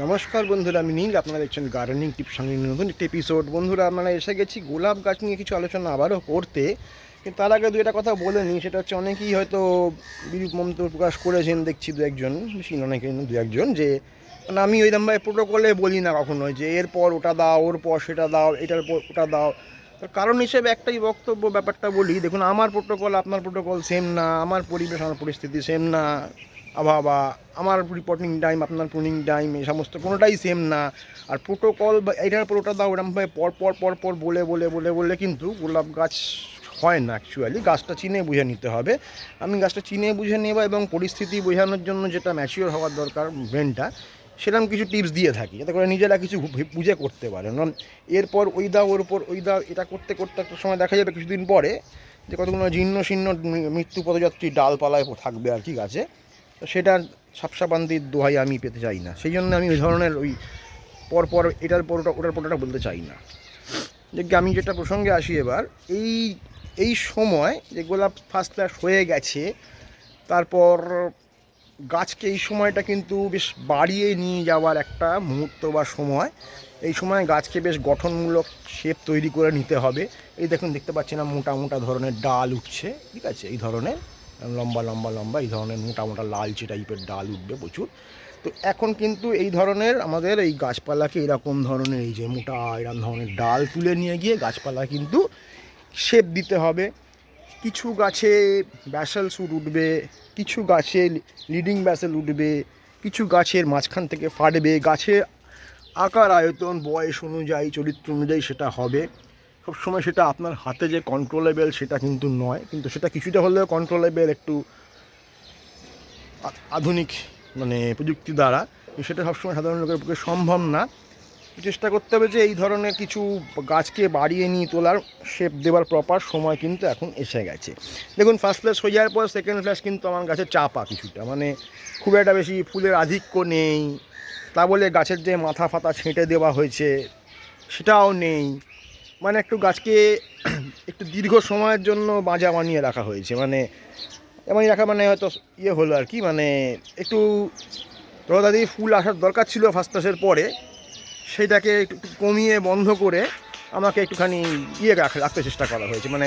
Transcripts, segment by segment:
নমস্কার বন্ধুরা, আমি নীল, আপনারা দেখছেন গার্ডেনিং টিপ সঙ্গে নতুন একটি এপিসোড বন্ধুরা, আমরা এসে গেছি গোলাপ গাছ নিয়ে কিছু আলোচনা আবারও করতে, কিন্তু তার আগে দু একটা কথা বলে নিই, সেটা হচ্ছে অনেকেই হয়তো বিরূপ মন্তব্য প্রকাশ করেছেন, দেখছি দু একজন, বেশি অনেকে দু একজন, যে মানে আমি ওই রকমভাবে প্রোটোকলে বলি না কখনো, যে এরপর ওটা দাও, ওর পর সেটা দাও, এটার পর ওটা দাও। তার কারণ হিসেবে একটাই বক্তব্য, ব্যাপারটা বলি, দেখুন, আমার প্রোটোকল আপনার প্রোটোকল সেম না, আমার পরিবেশ, আমার পরিস্থিতি সেম না। আবহাওয়া আমার রিপোর্টিং টাইম আপনার প্রুনিং টাইম এই সমস্ত কোনোটাই সেম না। আর প্রোটোকল বা এটার পর ওটা দাও ওরকমভাবে পর পর পর পর বলে বলে বলে বলে কিন্তু গোলাপ গাছ হয় না অ্যাকচুয়ালি গাছটা চিনে বুঝে নিতে হবে। আমি গাছটা চিনে বুঝে নেব এবং পরিস্থিতি বোঝানোর জন্য যেটা ম্যাচিওর হওয়ার দরকার ব্রেনটা সেরকম কিছু টিপস দিয়ে থাকি। যাতে করে নিজেরা কিছু বুঝে করতে পারে। কারণ এরপর ওই দাও, ওর উপর ওই দাও, এটা করতে করতে একটা সময় দেখা যাবে কিছুদিন পরে যে কতগুলো জীর্ণ শীর্ণ মৃত্যু পদযাত্রী ডালপালায় থাকবে আর কি গাছে। তো সেটার সাপসাবান্দির দোহাই আমি পেতে চাই না। সেই জন্য আমি ওই ধরনের ওই পর পর এটার পর ওটা ওটার পর ওটা বলতে চাই না। যে আমি যেটা প্রসঙ্গে আসি এবার, এই এই সময় যে গোলাপ ফার্স্ট ক্লাস হয়ে গেছে, তারপর গাছকে এই সময়টা কিন্তু বেশ বাড়িয়ে নিয়ে যাওয়ার একটা মুহূর্ত বা সময়, এই সময় গাছকে বেশ গঠনমূলক শেপ তৈরি করে নিতে হবে। এই দেখুন, দেখতে পাচ্ছি না, মোটা মোটা ধরনের ডাল উঠছে, ঠিক আছে? এই ধরনের লম্বা লম্বা লম্বা, এই ধরনের মোটা মোটা লালচে টাইপের ডাল উঠবে প্রচুর। তো এখন কিন্তু এই ধরনের আমাদের এই গাছপালাকে এরকম ধরনের এই যে মোটা এরকম ধরনের ডাল তুলে নিয়ে গিয়ে গাছপালা কিন্তু শেপ দিতে হবে। কিছু গাছে ব্যাসেল সুট উঠবে, কিছু গাছে লিডিং ব্যাসেল উঠবে, কিছু গাছের মাঝখান থেকে ফাটবে। গাছের আকার, আয়তন, বয়স অনুযায়ী, চরিত্র অনুযায়ী সেটা হবে। সবসময় সেটা আপনার হাতে যে কন্ট্রোলেবেল সেটা কিন্তু নয়, কিন্তু সেটা কিছুটা হলেও কন্ট্রোলেবেল একটু আধুনিক মানে প্রযুক্তি দ্বারা সেটা সবসময় সাধারণ লোকের পক্ষে সম্ভব না। চেষ্টা করতে হবে যে এই ধরনের কিছু গাছকে বাড়িয়ে নিয়ে তোলার শেপ দেওয়ার প্রপার সময় কিন্তু এখন এসে গেছে। দেখুন ফার্স্ট ফ্ল্যাশ হয়ে যাওয়ার পর সেকেন্ড ফ্ল্যাশ কিন্তু আমার গাছে চাপা কিছুটা মানে খুব একটা বেশি ফুলের আধিক্য নেই। তা বলে গাছের যে মাথা ফাতা ছেঁটে দেওয়া হয়েছে, সেটাও নেই। মানে একটু গাছকে একটু দীর্ঘ সময়ের জন্য বাঁজা বানিয়ে রাখা হয়েছে মানে এমনই রাখা মানে হয়তো ইয়ে হলো আর কি মানে একটু রোদাদি ফুল আসার দরকার ছিল ফার্স্ট ক্লাসের পরে, সেইটাকে একটু কমিয়ে বন্ধ করে আমাকে একটুখানি ইয়ে রাখ, রাখতে চেষ্টা করা হয়েছে মানে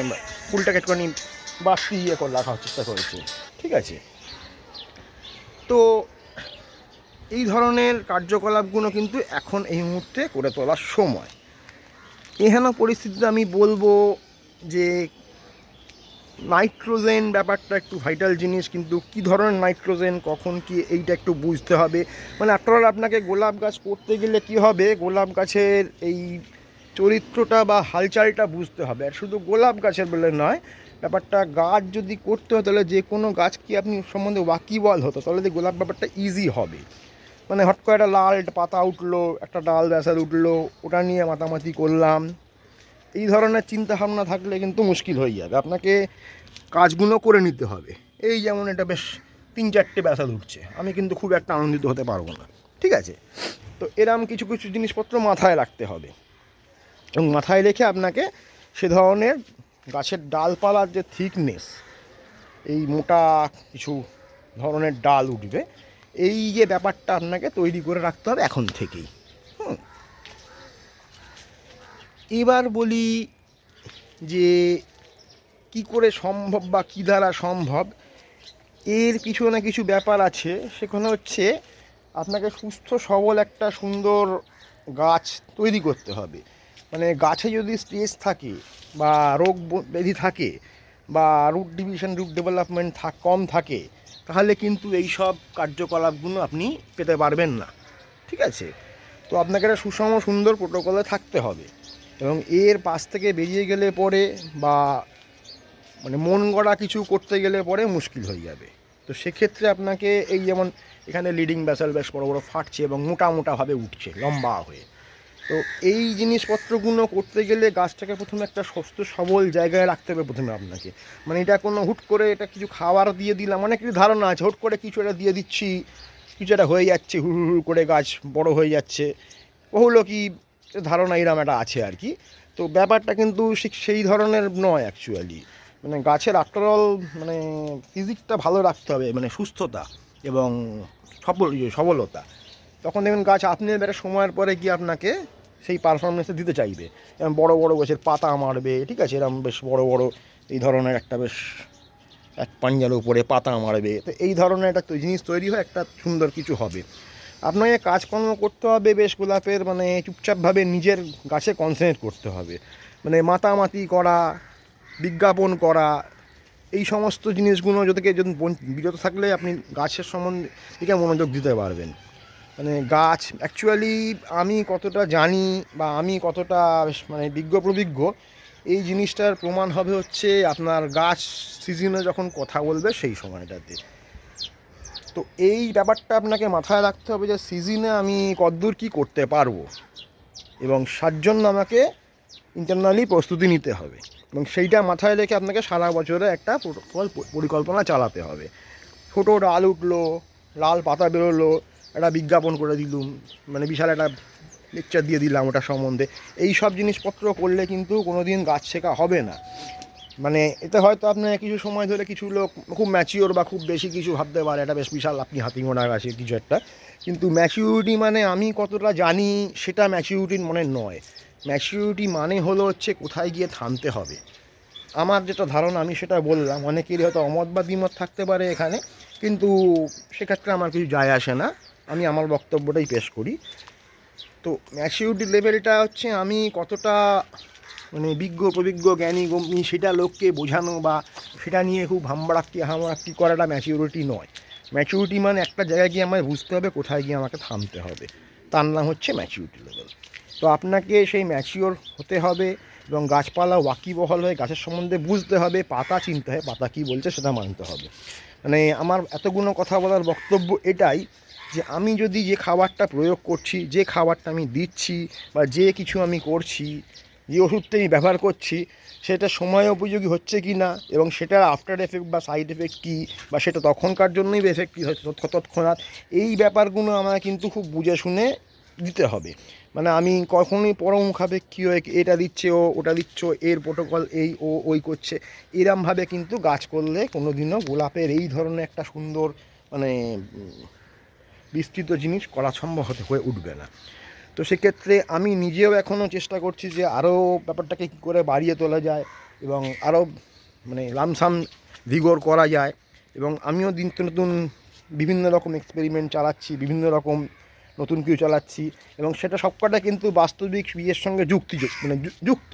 ফুলটাকে একটুখানি বাড়তি ইয়ে করে রাখার চেষ্টা করেছে, ঠিক আছে? তো এই ধরনের কার্যকলাপগুলো কিন্তু এখন এই মুহূর্তে করে তোলার সময়। এহেন পরিস্থিতিতে আমি বলব যে নাইট্রোজেন ব্যাপারটা একটু ভাইটাল জিনিস, কিন্তু কি ধরনের নাইট্রোজেন, কখন কি, এইটা একটু বুঝতে হবে। মানে আফটারঅল আপনাকে গোলাপ গাছ করতে গেলে কি হবে? গোলাপ গাছের এই চরিত্রটা বা হালচালটা বুঝতে হবে। আর শুধু গোলাপ গাছের বলে নয়, ব্যাপারটা গাছ যদি করতে হয়, তাহলে যে কোনো গাছ কি আপনি সম্বন্ধে ওয়াকিবল হতো? তাহলে গোলাপ ব্যাপারটা ইজি হবে। মানে হট করে একটা লাল একটা পাতা উঠল, একটা ডাল ব্যাসার উঠল, ওটা নিয়ে মাতামাতি করলাম। এই ধরনের চিন্তা ভাবনা থাকলে কিন্তু মুশকিল হয়ে যাবে। আপনাকে কাজগুলো করে নিতে হবে। এই যেমন এটা বেশ তিন চারটে ব্যাসাল উঠছে। আমি কিন্তু খুব একটা আনন্দিত হতে পারব না। ঠিক আছে? তো এরম কিছু কিছু জিনিসপত্র মাথায় রাখতে হবে। এবং মাথায় রেখে আপনাকে সে ধরনের গাছের ডালপালার যে থিকনেস, এই মোটা কিছু ধরনের ডাল উঠবে এই যে ব্যাপারটা আপনাকে তৈরি করে রাখতে হবে এখন থেকেই। হুম। এবার বলি যে কি করে সম্ভব বা কী দ্বারা সম্ভব, এর কিছু না কিছু ব্যাপার আছে। সেখানে হচ্ছে আপনাকে সুস্থ, সবল একটা সুন্দর গাছ তৈরি করতে হবে। মানে গাছে যদি স্ট্রেস থাকে বা রোগ ব্যাধি থাকে বা রুট ডিভিশন রুট ডেভেলপমেন্ট থাক কম থাকে তাহলে কিন্তু এই সব কার্যকলাপগুলো আপনি পেতে পারবেন না। ঠিক আছে? তো আপনাকে একটা সুষম, সুন্দর প্রোটোকলে থাকতে হবে এবং এর পাশ থেকে বেরিয়ে গেলে পরে বা মানে মন গড়া কিছু করতে গেলে পরে মুশকিল হয়ে যাবে। তো সেক্ষেত্রে আপনাকে এই যেমন এখানে লিডিং ব্যাসাল বেশ বড় বড় ফাটছে এবং মোটা মোটাভাবে উঠছে, লম্বা হয়ে। তো এই জিনিসপত্রগুলো করতে গেলে গাছটাকে প্রথমে একটা সুস্থ সবল জায়গায় রাখতে হবে প্রথমে আপনাকে। মানে এটা কোনো হুট করে এটা কিছু খাবার দিয়ে দিলাম অনেক কিছু ধারণা আছে হুট করে কিছু একটা দিয়ে দিচ্ছি কিছু একটা হয়ে যাচ্ছে হুড় হুড় করে গাছ বড় হয়ে যাচ্ছে। বহু কি ধারণা এরম একটা আছে আর কি। তো ব্যাপারটা কিন্তু সেই ধরনের নয় অ্যাকচুয়ালি মানে গাছের আফটারঅল মানে ফিজিকটা ভালো রাখতে হবে মানে সুস্থতা এবং ইয়ে, সবলতা। তখন দেখবেন গাছ আপনি একটা সময়ের পরে গিয়ে আপনাকে সেই পারফরমেন্সটা দিতে চাইবে। এরকম বড় বড় গাছের পাতা মারবে, ঠিক আছে? এরকম বেশ বড় বড় এই ধরনের একটা বেশ এক পাঞ্জার উপরে পাতা মারবে। তো এই ধরনের একটা জিনিস তৈরি হয়, একটা সুন্দর কিছু হবে। আপনাকে কাজকর্ম করতে হবে বেশ গোলাপের মানে চুপচাপভাবে নিজের গাছে কনসেন্ট্রেট করতে হবে। মানে মাতামাতি করা, বিজ্ঞাপন করা, এই সমস্ত জিনিসগুলো যদি বিরত থাকলে আপনি গাছের সম্বন্ধে মনোযোগ দিতে পারবেন। মানে গাছ অ্যাকচুয়ালি আমি কতটা জানি বা আমি কতটা মানে বিজ্ঞ প্রবিজ্ঞ, এই জিনিসটার প্রমাণ হবে হচ্ছে আপনার গাছ সিজনে যখন কথা বলবে সেই সময়টাতে। তো এই ব্যাপারটা আপনাকে মাথায় রাখতে হবে যে সিজনে আমি কদ্দূর কী করতে পারব এবং তার জন্য আমাকে ইন্টারনালি প্রস্তুতি নিতে হবে এবং সেইটা মাথায় রেখে আপনাকে সারা বছরে একটা পরিকল্পনা চালাতে হবে। ছোটো ডাল উঠল, লাল পাতা বেরোলো একটা বিজ্ঞাপন করে দিলুম মানে বিশাল একটা লেকচার দিয়ে দিলাম ওটা সম্বন্ধে। এই সব জিনিসপত্র করলে কিন্তু কোনো দিন গাছ শেখা হবে না। মানে এতে হয়তো আপনার কিছু সময় ধরে কিছু লোক খুব ম্যাচিওর বা খুব বেশি কিছু ভাবতে পারে, এটা বেশ বিশাল আপনি হাতিমোনা গাছে কিছু একটা। কিন্তু ম্যাচিউরিটি মানে আমি কতটা জানি সেটা ম্যাচিউরিটির মনে নয়। ম্যাচিউরিটি মানে হলো হচ্ছে কোথায় গিয়ে থামতে হবে। আমার যেটা ধারণা, আমি সেটা বললাম। অনেকেরই হয়তো অমত বা দ্বিমত থাকতে পারে এখানে, কিন্তু সেক্ষেত্রে আমার কিছু যায় আসে না। আমি আমার বক্তব্যটাই পেশ করি। তো ম্যাচিউরিটি লেভেলটা হচ্ছে আমি কতটা মানে বিজ্ঞ প্রবিজ্ঞ জ্ঞানী গম্যী সেটা লোককে বোঝানো বা সেটা নিয়ে খুব হামবাড়াক্তি হামড়াক্তি করাটা ম্যাচিউরিটি নয়। ম্যাচিউরিটি মানে একটা জায়গায় গিয়ে আমায় বুঝতে হবে কোথায় গিয়ে আমাকে থামতে হবে। তার নাম হচ্ছে ম্যাচিউরিটি লেভেল তো আপনাকে সেই ম্যাচিওর হতে হবে এবং গাছপালা ওয়াকিবহল হয়ে গাছের সম্বন্ধে বুঝতে হবে, পাতা চিনতে হয়, পাতা কী বলছে সেটা মানতে হবে। মানে আমার এতগুলো কথা বলার বক্তব্য এটাই যে আমি যদি যে খাবারটা প্রয়োগ করছি, যে খাবারটা আমি দিচ্ছি বা যে কিছু আমি করছি, যে ওষুধটা আমি ব্যবহার করছি, সেটা সময় উপযোগী হচ্ছে কি না এবং সেটার আফটার এফেক্ট বা সাইড এফেক্ট কী বা সেটা তখনকার জন্যই এফেক্ট কী হচ্ছে তৎক্ষণাৎ এই ব্যাপারগুলো আমাকে কিন্তু খুব বুঝে শুনে দিতে হবে। মানে আমি কখনোই পরমুখাপেক্ষী হয়ে এটা দিচ্ছে ও ওটা দিচ্ছ, এর প্রোটোকল এই, ও, ওই করছে, এরমভাবে কিন্তু গাছ করলে কোনো দিনও গোলাপের এই ধরনের একটা সুন্দর মানে বিস্তৃত জিনিস করা সম্ভব হতে হয়ে উঠবে না। তো সেক্ষেত্রে আমি নিজেও এখনও চেষ্টা করছি যে আরও ব্যাপারটাকে কী করে বাড়িয়ে তোলা যায় এবং আরও মানে লামসাম ভিগোর করা যায় এবং আমিও দিন নতুন বিভিন্ন রকম এক্সপেরিমেন্ট চালাচ্ছি, বিভিন্ন রকম নতুন কিছু চালাচ্ছি এবং সেটা সবকটা কিন্তু বাস্তবিক বিয়ের সঙ্গে যুক্তি মানে যুক্ত।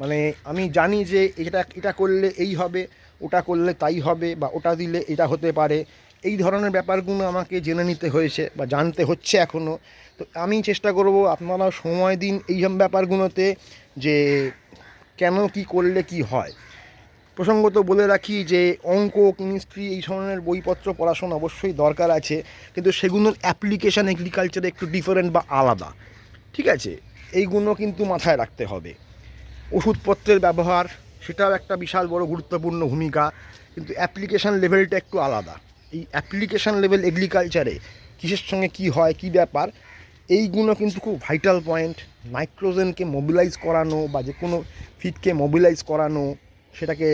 মানে আমি জানি যে এটা এটা করলে এই হবে, ওটা করলে তাই হবে বা ওটা দিলে এটা হতে পারে। এই ধরনের ব্যাপারগুলো আমাকে জেনে নিতে হয়েছে বা জানতে হচ্ছে এখনও তো আমি চেষ্টা করব আপনারাও সময় দিন এই সব ব্যাপারগুলোতে যে কেন কি করলে কি হয়। প্রসঙ্গত বলে রাখি যে অঙ্ক কেমিস্ট্রি এই ধরনের বইপত্র পড়াশোনা অবশ্যই দরকার আছে, কিন্তু সেগুলোর অ্যাপ্লিকেশান এগ্রিকালচারে একটু ডিফারেন্ট বা আলাদা। ঠিক আছে? এইগুলো কিন্তু মাথায় রাখতে হবে। ওষুধপত্রের ব্যবহার, সেটাও একটা বিশাল বড় গুরুত্বপূর্ণ ভূমিকা, কিন্তু অ্যাপ্লিকেশান লেভেলটা একটু আলাদা। এই অ্যাপ্লিকেশান লেভেল এগ্রিকালচারে কিসের সঙ্গে কি হয়, কি ব্যাপার, এইগুলো কিন্তু খুব ভাইটাল পয়েন্ট নাইট্রোজেনকে মোবিলাইজ করানো বা যে কোনো ফিডকে মোবিলাইজ করানো, সেটাকে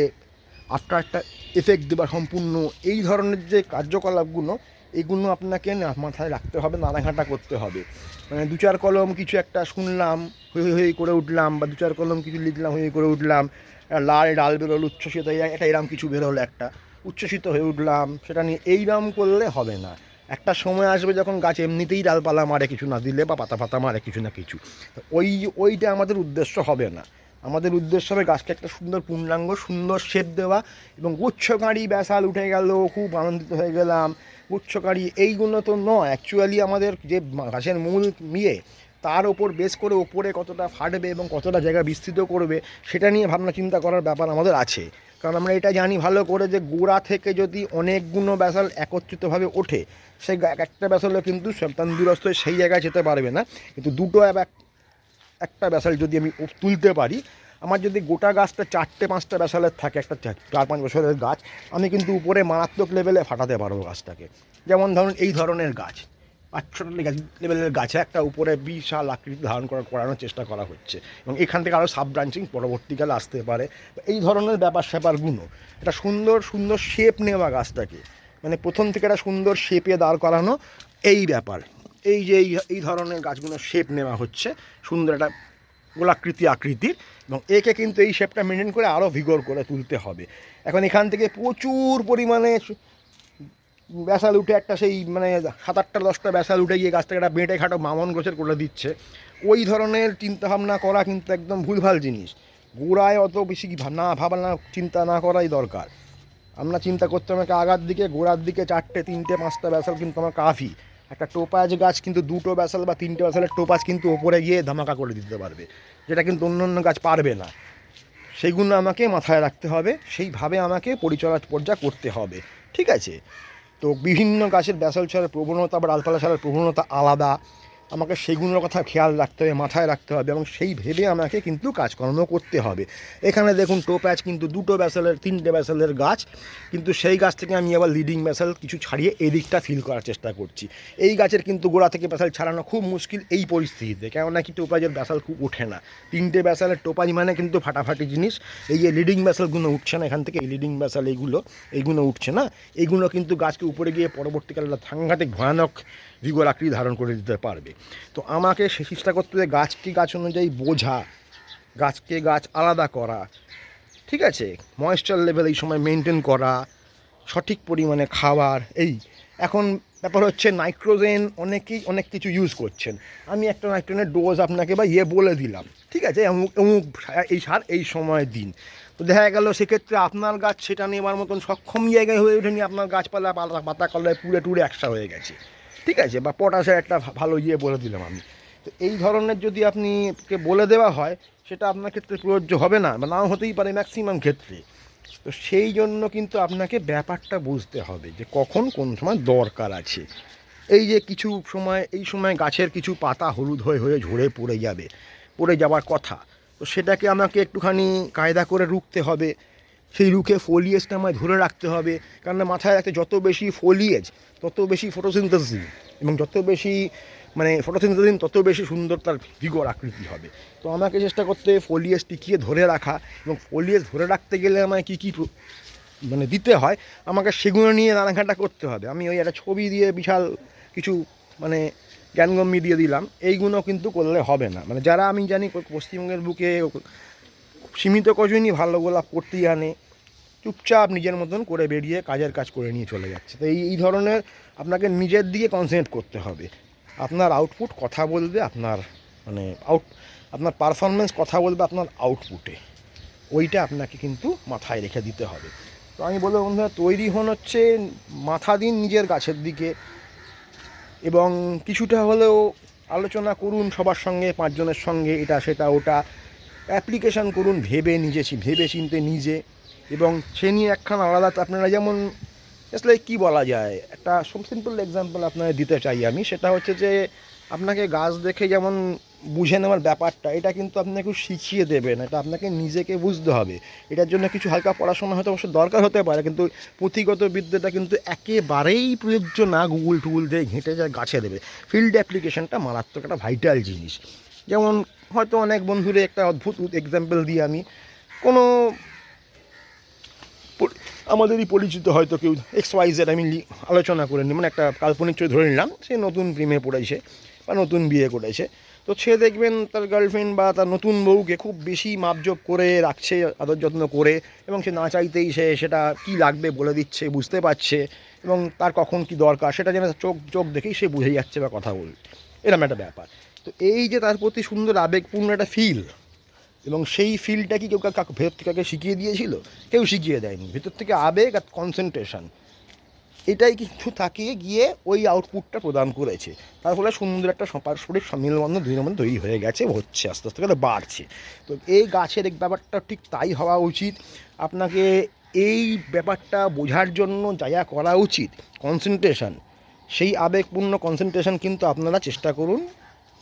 আফটার একটা এফেক্ট দেওয়া সম্পূর্ণ, এই ধরনের যে কার্যকলাপগুলো, এগুলো আপনাকে মাথায় রাখতে হবে, নাড়াঘাটা করতে হবে। মানে দু চার কলম কিছু একটা শুনলাম, হই হই করে উঠলাম, বা দু চার কলম কিছু লিখলাম, হই করে উঠলাম লাল ডাল বেরোলো, উচ্ছ্বসিত একটা এরম কিছু বেরোলো একটা। উচ্ছ্বসিত হয়ে উঠলাম, সেটা নিয়ে এইরম করলে হবে না। একটা সময় আসবে যখন গাছ এমনিতেই ডালপালা মারে কিছু না দিলে বা পাতা পাতা মারে কিছু না কিছু। ওই, ওইটা আমাদের উদ্দেশ্য হবে না। আমাদের উদ্দেশ্য হবে গাছকে একটা সুন্দর পূর্ণাঙ্গ, সুন্দর শেপ দেওয়া এবং গুচ্ছকারী ব্যাসাল উঠে গেল, খুব আনন্দিত হয়ে গেলাম। গুচ্ছকারি এইগুলো তো নয় অ্যাকচুয়ালি আমাদের যে গাছের মূল মিয়ে তার ওপর বেস করে ওপরে কতটা ফাটবে এবং কতটা জায়গা বিস্তৃত করবে, সেটা নিয়ে ভাবনা চিন্তা করার ব্যাপার আমাদের আছে। কারণ আমরা এটা জানি ভালো করে যে গোড়া থেকে যদি অনেকগুলো ব্যাসাল একত্রিতভাবে ওঠে সেই একটা ব্যাসালও কিন্তু সব তন্দুরস্ত হয়ে সেই জায়গায় যেতে পারবে না। কিন্তু দুটো এক একটা ব্যাসাল যদি আমি তুলতে পারি, আমার যদি গোটা গাছটা চারটে পাঁচটা ব্যাসালের থাকে, একটা চার পাঁচ বছরের গাছ, আমি কিন্তু উপরে মারাত্মক লেভেলে ফাটাতে পারব গাছটাকে। যেমন ধরুন এই ধরনের গাছ। পাঁচ ছটা লেভেলের গাছে একটা উপরে বিশাল আকৃতি ধারণ করার করানোর চেষ্টা করা হচ্ছে। এবং এখান থেকে আরও সাব ব্রাঞ্চিং পরবর্তীকালে আসতে পারে। এই ধরনের ব্যাপার স্যাপারগুলো একটা সুন্দর সুন্দর শেপ নেওয়া গাছটাকে। মানে প্রথম থেকে একটা সুন্দর শেপে দাঁড় করানো এই ব্যাপার। এই যে এই ধরনের গাছগুলো শেপ নেওয়া হচ্ছে, সুন্দর একটা গোলাকৃতি আকৃতির। এবং একে কিন্তু এই শেপটা মেনটেন করে আরও ভিগর করে তুলতে হবে। এখন এখান থেকে প্রচুর পরিমাণে ব্যাসাল উঠে একটা সেই মানে সাত আটটা দশটা ব্যাসাল উঠে গিয়ে গাছটাকে একটা বেঁটে খাটো মামন গোছের করে দিচ্ছে। ওই ধরনের চিন্তাভাবনা করা কিন্তু একদম ভুলভাল জিনিস। গোড়ায় অত বেশি না ভাবনা, চিন্তা না করাই দরকার। আমরা চিন্তা করতে আমাকে আগার দিকে, গোড়ার দিকে চারটে, তিনটে, পাঁচটা ব্যাসাল কিন্তু আমার কাফি। একটা টোপাজ গাছ কিন্তু দুটো ব্যাসাল বা তিনটে ব্যাসালের টোপাজ কিন্তু ওপরে গিয়ে ধামাকা করে দিতে পারবে। যেটা কিন্তু অন্য অন্য গাছ পারবে না। সেইগুলো আমাকে মাথায় রাখতে হবে। সেইভাবে আমাকে পরিচর্যা করতে হবে। ঠিক আছে? তো বিভিন্ন গাছের ব্যাসল ছাড়ার প্রবণতা বা ডালপালা ছাড়ার প্রবণতা আলাদা। আমাকে সেইগুলোর কথা খেয়াল রাখতে হবে, মাথায় রাখতে হবে এবং সেই ভেবে আমাকে কিন্তু কাজকর্ম করতে হবে। এখানে দেখুন টোপ্যাচ কিন্তু দুটো ব্যাসেলের, তিনটে ব্যাসেলের গাছ, কিন্তু সেই গাছ থেকে আমি আবার লিডিং ব্যাসেল কিছু ছাড়িয়ে এদিকটা ফিল করার চেষ্টা করছি। এই গাছের কিন্তু গোড়া থেকে ব্যাসাল ছাড়ানো খুব মুশকিল এই পরিস্থিতিতে, কেননা কি টোপাজের ব্যাসাল খুব ওঠে না। তিনটে ব্যাসালের টোপাজ মানে কিন্তু ফাটাফাটি জিনিস। এই যে লিডিং ব্যাসালগুলো উঠছে না এখান থেকে, এই লিডিং ব্যাসাল এইগুলো এইগুলো উঠছে না। এইগুলো কিন্তু গাছকে উপরে গিয়ে পরবর্তীকালে সাংঘাতিক ভয়ানক ভিগর আকৃতি ধারণ করে দিতে পারবে। তো আমাকে সে চেষ্টা করতে হবে গাছকে গাছ অনুযায়ী বোঝা, গাছকে গাছ আলাদা করা, ঠিক আছে? ময়েশ্চার লেভেল এই সময় মেনটেন করা, সঠিক পরিমাণে খাবার, এই। এখন ব্যাপার হচ্ছে নাইট্রোজেন অনেকেই অনেক কিছু ইউজ করছেন। আমি একটা নাইট্রোজেনের ডোজ আপনাকে বা ইয়ে বলে দিলাম, ঠিক আছে? অমুক অমুক এই সার, এই সময় দিন। তো দেখা গেল সেক্ষেত্রে আপনার গাছ সেটা নেওয়ার মতন সক্ষম জায়গায় হয়ে ওঠেনি, আপনার গাছপালা পাতা পাতা কলায় পুড়ে টুড়ে একসা হয়ে গেছে। ঠিক আছে, বা পটাশের একটা ভালো ইয়ে বলে দিলাম আমি। তো এই ধরনের যদি আপনি কে বলে দেওয়া হয়, সেটা আপনার ক্ষেত্রে প্রযোজ্য হবে না, বা নাও হতেই পারে ম্যাক্সিমাম ক্ষেত্রে। তো সেই জন্য কিন্তু আপনাকে ব্যাপারটা বুঝতে হবে যে কখন কোন সময় দরকার আছে। এই যে কিছু সময়, এই সময় গাছের কিছু পাতা হলুদ হয়ে হয়ে ঝরে পড়ে যাবে, পড়ে যাওয়ার কথা। তো সেটাকে আমাকে একটুখানি কায়দা করে রুখতে হবে। সেই রুখে ফোলিয়েজটা আমায় ধরে রাখতে হবে। কারণ মাথায় রাখতে যত বেশি ফোলিয়েজ তত বেশি ফটোসিনথেসিস এবং যত বেশি মানে ফটোসিনথেসিস তত বেশি সুন্দর তার ভিগর আকৃতি হবে। তো আমাকে চেষ্টা করতে ফোলিয়েজ টিকিয়ে ধরে রাখা এবং ফোলিয়েজ ধরে রাখতে গেলে আমায় কী কী মানে দিতে হয়, আমাকে সেগুলো নিয়ে নানাঘাটা করতে হবে। আমি ওই একটা ছবি দিয়ে বিশাল কিছু মানে জ্ঞানগম্যি দিয়ে দিলাম। এইগুলো কিন্তু করলে হবে না। মানে যারা আমি জানি, পশ্চিমবঙ্গের বুকে সীমিত কজনই ভালো গোলাপ করতেই আনে, চুপচাপ নিজের মতন করে বেরিয়ে কাজের কাজ করে নিয়ে চলে যাচ্ছে। তো এই এই ধরনের আপনাকে নিজের দিকে কনসেন্ট্রেট করতে হবে। আপনার আউটপুট কথা বলবে, আপনার মানে আউট আপনার পারফরমেন্স কথা বলবে, আপনার আউটপুটে ওইটা আপনাকে কিন্তু মাথায় রেখে দিতে হবে। তো আমি বলব বন্ধুরা, তৈরি হন হচ্ছে মাথা দিন নিজের গাছের দিকে এবং কিছুটা হলেও আলোচনা করুন সবার সঙ্গে, পাঁচজনের সঙ্গে, এটা, সেটা, ওটা। অ্যাপ্লিকেশান করুন, ভেবে নিজে ভেবে চিনতে নিজে। এবং সে নিয়ে একখানা আলাদা, আপনারা যেমন আসলে কী বলা যায়, একটা সব সিম্পল এক্সাম্পল আপনাদের দিতে চাই আমি, সেটা হচ্ছে যে আপনাকে গাছ দেখে যেমন বুঝে নেওয়ার ব্যাপারটা, এটা কিন্তু আপনাকে শিখিয়ে দেবেন এটা আপনাকে নিজেকে বুঝতে হবে। এটার জন্য কিছু হালকা পড়াশোনা হয়তো অবশ্য দরকার হতে পারে, কিন্তু পুঁথিগত বিদ্যাটা কিন্তু একেবারেই প্রযোজ্য না গুগল টুগুল দিয়ে ঘেঁটে যায়, গাছে দেবে। ফিল্ড অ্যাপ্লিকেশনটা মারাত্মক একটা ভাইটাল জিনিস। যেমন হয়তো অনেক বন্ধুরে একটা অদ্ভুত এক্সাম্পল দিই আমি। কোনো আমাদেরই পরিচিত হয়তো কেউ এক্স ওয়াইজের আমি লি- আলোচনা করে নিই মানে একটা কাল্পনিক চরিত্র ধরে নিলাম, সে নতুন প্রেমে পড়েছে বা নতুন বিয়ে করেছে। তো সে দেখবেন তার গার্লফ্রেন্ড বা তার নতুন বউকে খুব বেশি মাপজোপ করে রাখছে, আদর যত্ন করে, এবং সে না চাইতেই সে সেটা কি লাগবে বলে দিচ্ছে, বুঝতে পারছে, এবং তার কখন কি দরকার, সেটা যেন চোখ চোখ দেখেই সে বুঝে যাচ্ছে বা কথা বল এরকম একটা ব্যাপার। তো এই যে তার প্রতি সুন্দর আবেগপূর্ণ একটা ফিল এবং সেই ফিলটা কি কেউ কাউকে ভেতর থেকে কাকে শিখিয়ে দিয়েছিল? কেউ শিখিয়ে দেয়নি। ভেতর থেকে আবেগ আর কনসেন্ট্রেশন এটাই কিন্তু তাকে গিয়ে ওই আউটপুটটা প্রদান করেছে। তার ফলে সুন্দর একটা পারস্পরিক সম্মিলবন্ধন দুই মধ্যে তৈরি হয়ে গেছে, হচ্ছে, আস্তে আস্তে করে বাড়ছে। তো এই গাছের ব্যাপারটা ঠিক তাই হওয়া উচিত। আপনাকে এই ব্যাপারটা বোঝার জন্য যা যা করা উচিত কনসেন্ট্রেশন সেই আবেগপূর্ণ কনসেন্ট্রেশন কিন্তু আপনারা চেষ্টা করুন।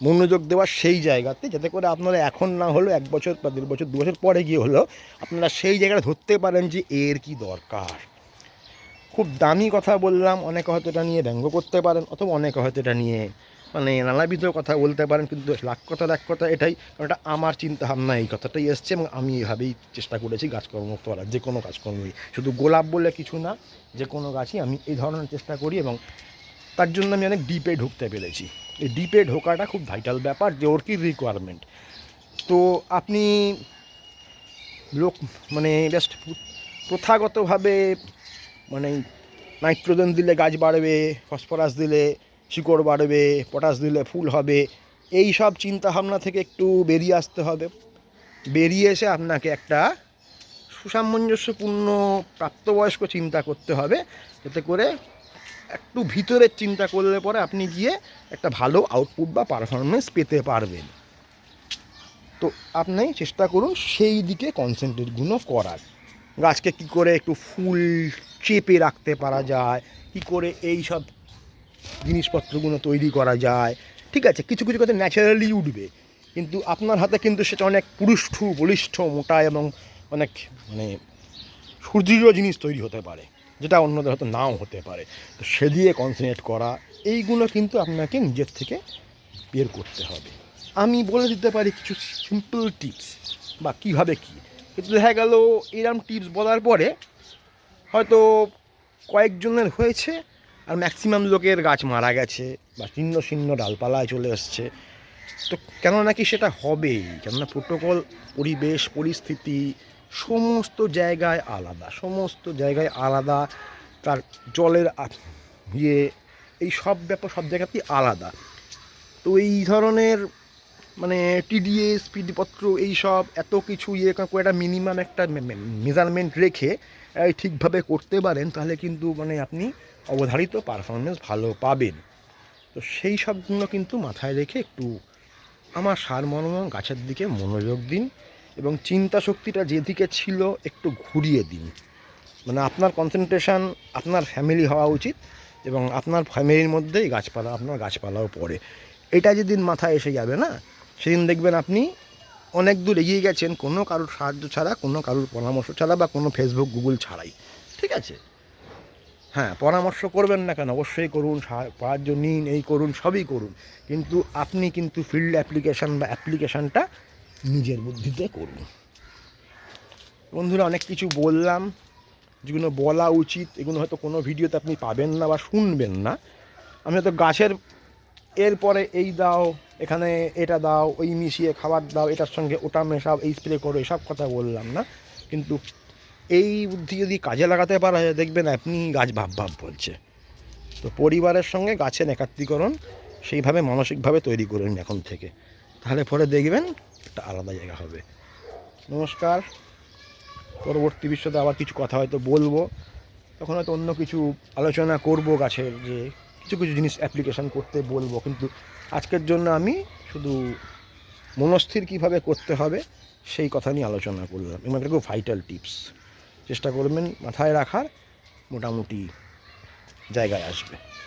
মনোযোগ দেওয়ার সেই জায়গাতে, যাতে করে আপনারা এখন না হলেও এক বছর বা দেড় বছর, দু বছর পরে গিয়ে হলেও আপনারা সেই জায়গাটা ধরতে পারেন যে এর কি দরকার। খুব দামি কথা বললাম, অনেকে হয়তো এটা নিয়ে ব্যঙ্গ করতে পারেন, অথবা অনেকে হয়তো এটা নিয়ে মানে নানাবিধ কথা বলতে পারেন, কিন্তু লাখ কথা এক কথা এটাই, কারণ এটা আমার চিন্তা ভাবনা এই কথাটাই এসছে এবং আমি এভাবেই চেষ্টা করেছি গাছকর্ম করার, যে কোনো কাজকর্মই। শুধু গোলাপ বলে কিছু না, যে কোনো গাছই আমি এই ধরনের চেষ্টা করি এবং তার জন্য আমি অনেক ডিপে ঢুকতে পেরেছি। এই ডিপে ঢোকাটা খুব ভাইটাল ব্যাপার যে ওর কি রিকোয়ারমেন্ট তো আপনি লোক মানে জাস্ট প্রথাগতভাবে মানে নাইট্রোজেন দিলে গাছ বাড়বে ফসফরাস দিলে শিকড় বাড়বে পটাশ দিলে ফুল হবে, এই সব চিন্তাভাবনা থেকে একটু বেরিয়ে আসতে হবে। বেরিয়ে এসে আপনাকে একটা সুসামঞ্জস্যপূর্ণ প্রাপ্তবয়স্ক চিন্তা করতে হবে, যাতে করে একটু ভিতরের চিন্তা করলে পরে আপনি গিয়ে একটা ভালো আউটপুট বা পারফরমেন্স পেতে পারবেন। তো আপনি চেষ্টা করুন সেই দিকে কনসেন্ট্রেটগুলো করার। গাছকে কি করে একটু ফুল চেপে রাখতে পারা যায়, কি করে এই সব জিনিসপত্রগুলো তৈরি করা যায়, ঠিক আছে? কিছু কিছু কথা ন্যাচারালি উঠবে। কিন্তু আপনার হাতে কিন্তু সেটা অনেক পুরুষ্ঠু, বলিষ্ঠ, মোটা এবং অনেক মানে সুদৃঢ় জিনিস তৈরি হতে পারে। যেটা অন্যদের হয়তো নাও হতে পারে। তো সে দিয়ে কনসেন্ট্রেট করা, এইগুলো কিন্তু আপনাকে নিজের থেকে বের করতে হবে। আমি বলে দিতে পারি কিছু সিম্পল টিপস বা কীভাবে কি। কিন্তু দেখা গেল এরম টিপস বলার পরে হয়তো কয়েকজনের হয়েছে আর ম্যাক্সিমাম লোকের গাছ মারা গেছে বা ছিন্ন ছিন্ন ডালপালায় চলে এসছে। তো কেন নাকি সেটা হবেই? কেননা প্রোটোকল পরিবেশ, পরিস্থিতি সমস্ত জায়গায় আলাদা, সমস্ত জায়গায় আলাদা, তার জলের ইয়ে এই সব ব্যাপার, সব জায়গাতেই আলাদা। তো এই ধরনের মানে টিডিএস পিডিপত্র এই সব, এত কিছু ইয়ে একটা মিনিমাম একটা মেজারমেন্ট রেখে ঠিকভাবে করতে পারেন, তাহলে কিন্তু মানে আপনি অবধারিত পারফরমেন্স ভালো পাবেন। তো সেই সবগুলো কিন্তু মাথায় রেখে একটু আমার সার সারমর্ম, গাছের দিকে মনোযোগ দিন। এবং চিন্তা শক্তিটা যেদিকে ছিল একটু ঘুরিয়ে দিন। মানে আপনার কনসেন্ট্রেশন আপনার ফ্যামিলি হওয়া উচিত এবং আপনার ফ্যামিলির মধ্যেই গাছপালা, আপনার গাছপালাও পড়ে। এটা যেদিন মাথায় এসে যাবে না, সেদিন দেখবেন আপনি অনেক দূর এগিয়ে গেছেন, কোনো কারোর সাহায্য ছাড়া, কোনো কারোর পরামর্শ ছাড়া বা কোনো ফেসবুক গুগল ছাড়াই। ঠিক আছে? হ্যাঁ পরামর্শ করবেন না কেন? অবশ্যই করুন সাহায্য নিন, এই করুন, সবই করুন। কিন্তু আপনি কিন্তু ফিল্ড অ্যাপ্লিকেশান বা অ্যাপ্লিকেশানটা নিজের বুদ্ধিতে করুন। বন্ধুরা, অনেক কিছু বললাম, যেগুলো বলা উচিত, এগুলো হয়তো কোনো ভিডিওতে আপনি পাবেন না বা শুনবেন না। আমি হয়তো গাছের, এরপরে এই দাও, এখানে এটা দাও, ওই মিশিয়ে খাবার দাও, এটার সঙ্গে ওটা মেশাও, এই স্প্রে করো, এসব কথা বললাম না। কিন্তু এই বুদ্ধি যদি কাজে লাগাতে পারা যায়, দেখবেন আপনি গাছ ভাব ভাব বলছে তো পরিবারের সঙ্গে গাছের একাত্মীকরণ সেইভাবে মানসিকভাবে তৈরি করুন এখন থেকে। তাহলে পরে দেখবেন একটা আলাদা জায়গা হবে। নমস্কার। পরবর্তী বিশ্বতে আবার কিছু কথা হয়তো বলব। তখন হয়তো অন্য কিছু আলোচনা করব গাছের যে কিছু কিছু জিনিস অ্যাপ্লিকেশন করতে বলব। কিন্তু আজকের জন্য আমি শুধু মনস্থির কীভাবে করতে হবে সেই কথা নিয়ে আলোচনা করলাম। এবং একটা খুব ভাইটাল টিপস চেষ্টা করবেন মাথায় রাখার, মোটামুটি জায়গায় আসবে।